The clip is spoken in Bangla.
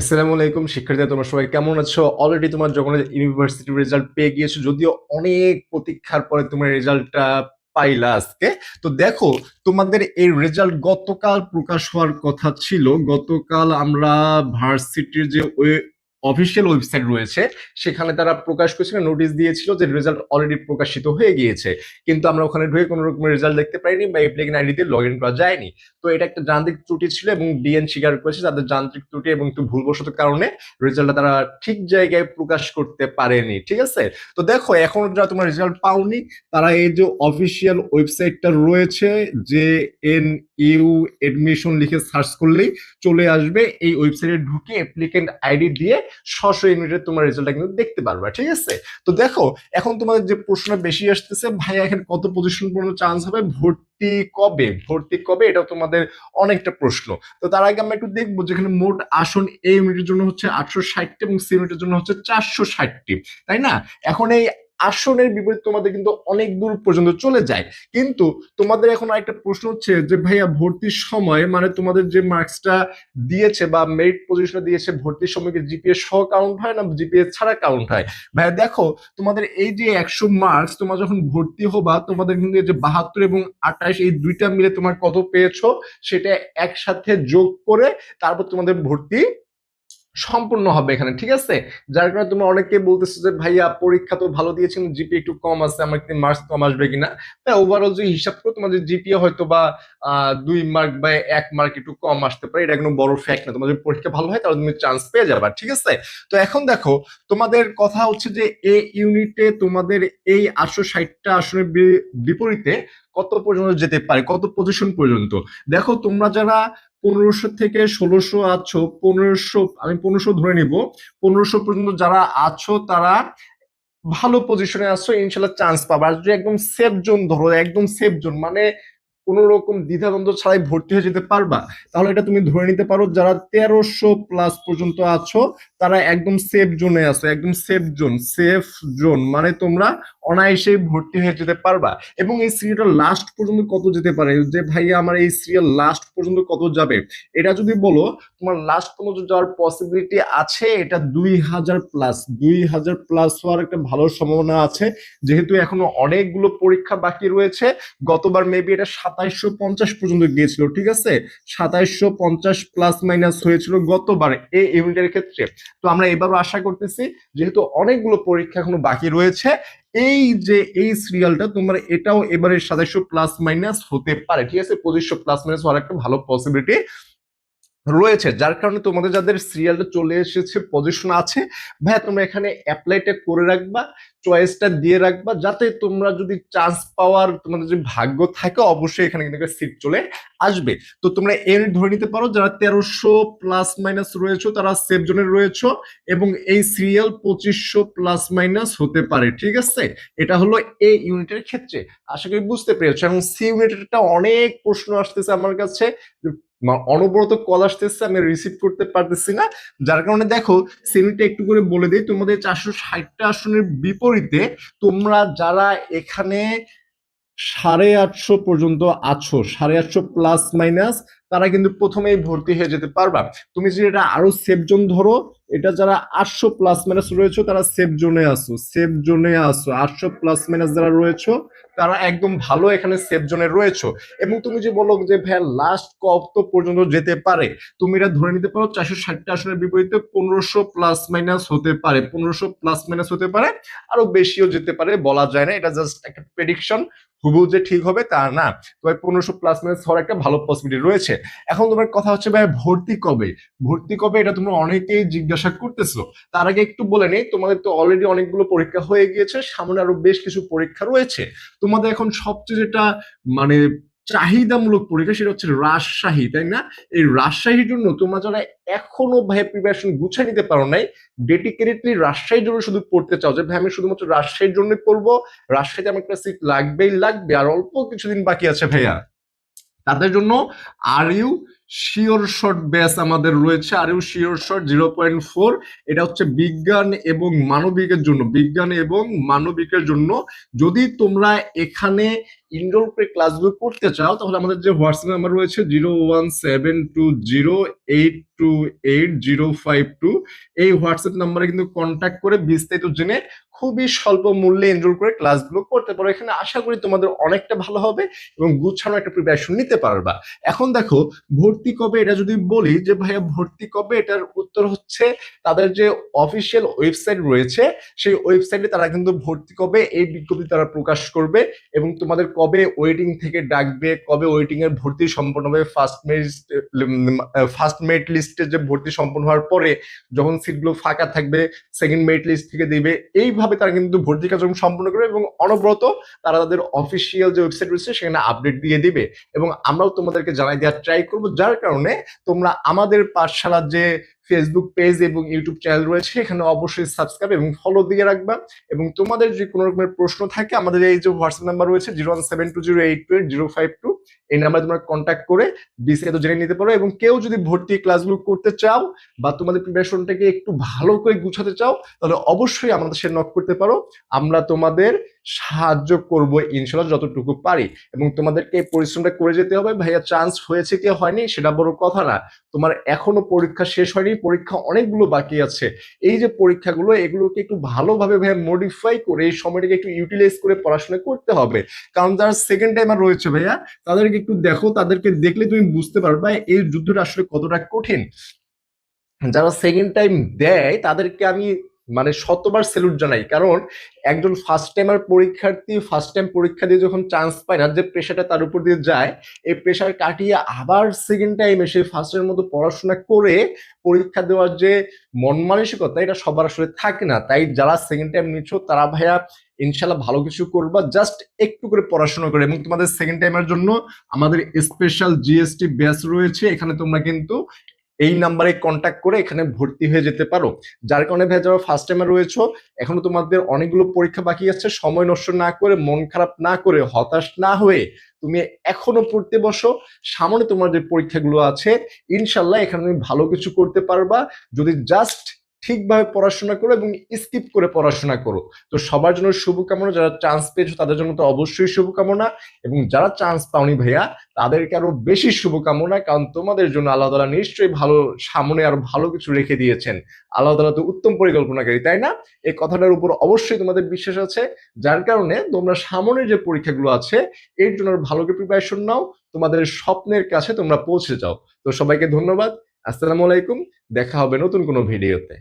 আসসালামু আলাইকুম, শিক্ষার্থীরা, তোমরা সবাই কেমন আছো? অলরেডি তোমার যখন ইউনিভার্সিটির রেজাল্ট পেয়ে গিয়েছো, যদিও অনেক প্রতীক্ষার পরে তোমার রেজাল্টটা পাইলা আজকে। তো দেখো, তোমাদের এই রেজাল্ট গতকাল প্রকাশ হওয়ার কথা ছিল। গতকাল আমরা ভার্সিটির যে অফিসিয়াল ওয়েবসাইট রয়েছে, সেখানে তারা প্রকাশ করেছিল নোটিশ দিয়েছিল যে রেজাল্ট অলরেডি প্রকাশিত হয়ে গিয়েছে। কিন্তু আমরা ওখানে ঢুকে কোনো রকমের রেজাল্ট দেখতে পাইনি বা অ্যাপ্লিকেন আইডিতে লগ ইন করা যায়নি। তো এটা একটা যান্ত্রিক ত্রুটি ছিল এবং ডিএন স্বীকার করেছে তাদের যান্ত্রিক ত্রুটি এবং একটু ভুলবশত কারণে রেজাল্টটা তারা ঠিক জায়গায় প্রকাশ করতে পারেনি, ঠিক আছে? তো দেখো, এখন যারা তোমার রেজাল্ট পাওনি, তারা এই যে অফিসিয়াল ওয়েবসাইটটা রয়েছে যে এন ইউ এডমিশন লিখে সার্চ করলেই চলে আসবে। এই ওয়েবসাইটে ঢুকে অ্যাপ্লিকেন্ট আইডি দিয়ে ছশো ইউনিটের তোমার রেজাল্টটা কিন্তু দেখতে পারবে, ঠিক আছে? তো দেখো, এখন তোমাদের যে প্রশ্ন বেশি আসতেছে ভাই এখন কত পজিশন পর্যন্ত চান্স হবে? ভর্তি কবে? ভর্তি কবে? এটা তোমাদের অনেকটা প্রশ্ন। তো তার আগে আমরা একটু দেখব যেখানে মোট আসন এ ইউনিটের জন্য হচ্ছে আটশো ষাটটি এবং সি ইউনিটের জন্য হচ্ছে চারশো ষাটটি তাই না? এখন এই আসনের বিপরীত তোমাদের কিন্তু অনেক দূর পর্যন্ত চলে যায়। কিন্তু তোমাদের এখন একটা প্রশ্ন হচ্ছে যে, ভাইয়া ভর্তির সময় মানে তোমাদের যে মার্কসটা দিয়েছে বা মেরিট পজিশনে দিয়েছে ভর্তির সময় কি জিপিএ সহ কাউন্ট হয় না জিপিএ ছাড়া কাউন্ট হয়? ভাইয়া, দেখো, তোমাদের এই যে একশো মার্কস তোমার যখন ভর্তি হবা, তোমাদের কিন্তু যে বাহাত্তর এবং আঠাশ, এই দুইটা মিলে তোমার কত পেয়েছ? সেটা একসাথে যোগ করে তারপর তোমাদের ভর্তি সম্পূর্ণ হবে এখানে, ঠিক আছে? যার কারণে তুমি অনেকে বলতেছো যে, ভাইয়া, পরীক্ষা তো ভালো দিয়েছেন জিপি একটু কম আছে, আমার কি মার্কস কম আসবে কিনা? তাই ওভারঅল যদি হিসাব করো, তোমাদের জিপি হয়তো বা দুই মার্ক বা এক মার্ক একটু কম আসতে পারে, এটা কোনো বড় ফ্যাক্ট না। তোমাদের পরীক্ষা ভালো হয়, তাহলে তুমি চান্স পেয়ে যাবে, ঠিক আছে? তো এখন দেখো, তোমাদের কথা হচ্ছে যে, এ ইউনিটে তোমাদের এই আটশো ষাটটা আসনের বিপরীতে কত পর্যন্ত যেতে পারে, কত পজিশন পর্যন্ত? দেখো, তোমরা যারা পনেরোশো থেকে ষোলোশো আছো, পনেরোশো, আমি পনেরোশো ধরে নিব। পনেরোশো পর্যন্ত যারা আছো, তারা ভালো পজিশনে আসছো ইনশাল্লাহ চান্স পাবে। আর যদি একদম সেফ জোন ধরো, একদম সেফ জোন মানে কোনো রকম দ্বিধাদ্বন্দ্ব ছাড়াই ভর্তি হয়ে যেতে পারবা, তাহলে এটা তুমি ধরে নিতে পারো যারা তেরোশো প্লাস পর্যন্ত আছো, তারা একদম সেফ জোনে আছো, একদম সেফ জোন সেফ জোন মানে তোমরা অনায়াসেই ভর্তি হয়ে যেতে পারবা। এবং এই সিরিয়ালটা লাস্ট পর্যন্ত কত যেতে পারে? যে ভাইয়া আমার এই সিরিয়াল লাস্ট পর্যন্ত কত যাবে? এটা যদি বলো, তোমার লাস্ট পর্যন্ত যাওয়ার পসিবিলিটি আছে? এটা দুই হাজার প্লাস দুই হাজার প্লাস হওয়ার একটা ভালো সম্ভাবনা আছে। যেহেতু এখনও অনেকগুলো পরীক্ষা বাকি রয়েছে, গতবার মেবি এটা সাতাইশশো পঞ্চাশ পর্যন্ত গিয়েছিল, ঠিক আছে? সাতাইশশো পঞ্চাশ প্লাস মাইনাস হয়েছিল গতবার এই ইউনিটের ক্ষেত্রে। তো আমরা এবারও আশা করতেছি, যেহেতু অনেকগুলো পরীক্ষা এখনও বাকি রয়েছে, এই যে এই সিরিয়ালটা তোমার এটাও এবারে সাতাইশশো প্লাস মাইনাস হতে পারে, ঠিক আছে? পঁচিশশো প্লাস মাইনাস হওয়ার একটা ভালো পসিবিলিটি রয়েছে, যার কারণে তোমাদের যাদের সিরিয়ালটা চলে এসেছে পজিশন আছে, ভাইয়া তোমরা এখানে অ্যাপ্লাইটা করে রাখবা চয়েসটা দিয়ে রাখবা, যাতে তোমরা যদি চান্স পাওয়ার তোমাদের যদি ভাগ্য থাকে, অবশ্যই এখানে কিন্তু সিট চলে আসবে। তো তোমরা এর ধরে নিতে পারো, যারা তেরোশো প্লাস মাইনাস রয়েছে, তারা সেফ জোনে রয়েছে, এবং এই সিরিয়াল পঁচিশশো প্লাস মাইনাস হতে পারে, ঠিক আছে? এটা হলো এ ইউনিটের ক্ষেত্রে। আশা করি বুঝতে পেরেছ, এবং সি ইউনিটেরটা অনেক প্রশ্ন আসতেছে আমার কাছে অনবরত কল আসতেছে, আমি রিসিভ করতে পারতেছি না। যার কারণে দেখো সেমিটা একটু করে বলে দিই, তোমাদের চারশো ষাটটা আসনের বিপরীতে তোমরা যারা এখানে সাড়ে আটশো পর্যন্ত আছো, সাড়ে আটশো প্লাস মাইনাস তারা কিন্তু প্রথমেই ভর্তি হয়ে যেতে পারবা। তুমি যদি এটা আরও সেফ জোন ধরো, এটা যারা আটশো প্লাস মাইনাস রয়েছে, তারা সেফ জোনে আসো সেফ জোনে আসো। আটশো প্লাস মাইনাস যারা রয়েছে, তারা একদম ভালো এখানে সেফ জোনে রয়েছে। এবং তুমি যে বলো যে, ভাইয়া লাস্ট কত পর্যন্ত যেতে পারে। তুমি এটা ধরে নিতে পারো, চারশো ষাটটা আসনের বিপরীতে পনেরোশো প্লাস মাইনাস হতে পারে। পনেরোশো প্লাস মাইনাস হতে পারে, আরও বেশিও যেতে পারে বলা যায় না। এটা জাস্ট একটা প্রেডিকশন হুবহু যে ঠিক হবে তা না। তবে পনেরোশো প্লাস মাইনাস হওয়ার একটা ভালো পসিবিলিটি রয়েছে। এখন তোমার কথা হচ্ছে, ভাই, ভর্তি কবে? ভর্তি কবে এটা তোমরা অনেকেই জিজ্ঞাসা করতেছো। তার আগে একটু বলে নেই, তোমাদের তো অলরেডি অনেকগুলো পরীক্ষা হয়ে গিয়েছে, সামনে আরও বেশ কিছু পরীক্ষা রয়েছে। তোমাদের এখন সবচেয়ে যেটা মানে চাহিদামূলক পরীক্ষা সেটা হচ্ছে রাজশাহী, তাই না? এই রাজশাহীর জন্য তোমরা যারা এখনও, ভাই প্রিপারেশন গুছিয়ে নিতে পারো নাই ডেডিকেটেডলি রাজশাহীর জন্য শুধু পড়তে চাও যে, ভাই, আমি শুধুমাত্র রাজশাহীর জন্যই পড়ব, রাজশাহীতে আমার একটা সিট লাগবেই লাগবে, আর অল্প কিছুদিন বাকি আছে, ভাইয়া। তাদের জন্য আর ইউ শিওর শট ব্যাস আমাদের রয়েছে? Are you sure shot zero point four এটা হচ্ছে বিজ্ঞান এবং মানবিকের জন্য, বিজ্ঞান এবং মানবিকের জন্য। যদি তোমরা এখানে ইনডোর করে ক্লাসগুলো করতে চাও, তাহলে আমাদের যে হোয়াটসঅ্যাপ নাম্বার রয়েছে zero one seven two zero eight two eight zero five two এই হোয়াটসঅ্যাপ নাম্বারে কিন্তু কন্ট্যাক্ট করে বিস্তারিত জেনে খুবই স্বল্প মূল্যে এনরোল করে ক্লাসগুলো করতে পারো। এখানে আশা করি তোমাদের অনেকটা ভালো হবে এবং গুছানো একটা প্রিপারেশন নিতে পারবা। এখন দেখো, ভর্তি কবে? এটা যদি বলি যে, ভাইয়া, ভর্তি কবে? এটার উত্তর হচ্ছে তাদের যে অফিসিয়াল ওয়েবসাইট রয়েছে, সেই ওয়েবসাইটে তারা কিন্তু ভর্তি কবে? এই বিজ্ঞপ্তি তারা প্রকাশ করবে এবং তোমাদের কবে ওয়েটিং থেকে ডাকবে? কবে ওয়েটিং এর ভর্তি সম্পন্ন হবে? ফার্স্ট মেরিট ফার্স্ট মেরিট লিস্টে যে ভর্তি সম্পন্ন হওয়ার পরে যখন সিটগুলো ফাঁকা থাকবে সেকেন্ড মেরিট লিস্ট থেকে দিবে, এইভাবে তারা কিন্তু ভর্তি কার্যক্রম সম্পন্ন করবে এবং অনবরত তারা তাদের অফিসিয়াল যে ওয়েবসাইট রয়েছে সেখানে আপডেট দিয়ে দিবে। এবং আমরাও তোমাদেরকে জানাই দেওয়ার ট্রাই করব, যার কারণে তোমরা আমাদের পাঠশালার যে ফেসবুক পেজ এবং ইউটিউব চ্যানেল রয়েছে এখানে অবশ্যই সাবস্ক্রাইব এবং ফলো দিয়ে রাখবা। এবং তোমাদের যদি কোনো রকমের প্রশ্ন থাকে, আমাদের এই যে হোয়াটসঅ্যাপ নাম্বার রয়েছে zero one seven two zero eight two eight zero five two এই নাম্বারে তোমরা কন্ট্যাক্ট করে বিস্তারিত জেনে নিতে পারো এবং কেউ যদি ভর্তি ক্লাসগুলো করতে চাও বা তোমাদের প্রিপারেশনটাকে একটু ভালো করে গুছাতে চাও, তাহলে অবশ্যই আমাদের সাথে নক করতে পারো। আমরা তোমাদের সাহায্য করব ইনশাল্লাহ যতটুকু পারি। এবং তোমাদেরকে এই পরিশ্রমটা করে যেতে হবে। ভাইয়া চান্স হয়েছে কি হয়নি সেটা বড় কথা না। তোমার এখনও পরীক্ষা শেষ হয়নি, পরীক্ষা অনেকগুলো বাকি আছে। এই যে পরীক্ষাগুলো, এগুলোকে একটু ভালোভাবে ভাইয়া মডিফাই করে এই সময়টাকে একটু ইউটিলাইজ করে পড়াশোনা করতে হবে। কারণ যারা সেকেন্ড টাইম আর রয়েছে ভাইয়া, তাদেরকে একটু দেখো, তাদেরকে দেখলে তুমি বুঝতে পারবা এই যুদ্ধটা আসলে কতটা কঠিন। যারা সেকেন্ড টাইম দেয়, তাদেরকে আমি মানে শতবার স্যালুট জানাই। কারণ একজন ফার্স্ট টাইমার পরীক্ষার্থী ফার্স্ট টাইম পরীক্ষা দিয়ে যখন চান্স পায় না, যে প্রেশারটা তার উপর দিয়ে যায়, এই প্রেশার কাটিয়ে আবার সেকেন্ড টাইম এসে ফার্স্টের মতো পড়াশোনা করে পরীক্ষা দেওয়ার যে মন মানসিকতা, এটা সবার আসলে থাকে না। তাই যারা সেকেন্ড টাইম নিচ্ছ, তারা ভাইয়া ইনশাল্লাহ ভালো কিছু করবা। জাস্ট একটু করে পড়াশোনা করে এবং তোমাদের সেকেন্ড টাইমের জন্য আমাদের স্পেশাল জিএসটি ব্যাচ রয়েছে। এখানে তোমরা কিন্তু এই নাম্বারে কন্ট্যাক্ট করে এখানে ভর্তি হয়ে যেতে পারো। যার কারণে ভাই যারা ফার্স্ট টাইমে রয়েছে, এখনও তোমাদের অনেকগুলো পরীক্ষা বাকি আছে, সময় নষ্ট না করে, মন খারাপ না করে, হতাশ না হয়ে তুমি এখনও পড়তে বসো। সামনে তোমার যে পরীক্ষাগুলো আছে, ইনশাল্লাহ এখানে তুমি ভালো কিছু করতে পারবা। যদি জাস্ট ঠিকভাবে পড়াশোনা করো এবং স্কিপ করে পড়াশোনা করো। তো সবার জন্য শুভকামনা, যারা চান্স পেয়েছ তাদের জন্য তো অবশ্যই শুভকামনা এবং যারা চান্স পাওনি ভাইয়া, তাদেরকে আরও বেশি শুভকামনা কারণ তোমাদের জন্য আল্লাহ তালা নিশ্চয়ই ভালো সামনে আরও ভালো কিছু রেখে দিয়েছেন। আল্লাহ তালা তো উত্তম পরিকল্পনাকারী, তাই না? এই কথাটার উপর অবশ্যই তোমাদের বিশ্বাস আছে, যার কারণে তোমরা সামনের যে পরীক্ষাগুলো আছে, এর জন্য ভালো করে প্রিপারেশন নাও, তোমাদের স্বপ্নের কাছে তোমরা পৌঁছে যাও। তো সবাইকে ধন্যবাদ, আসসালামু আলাইকুম, দেখা হবে নতুন কোনো ভিডিওতে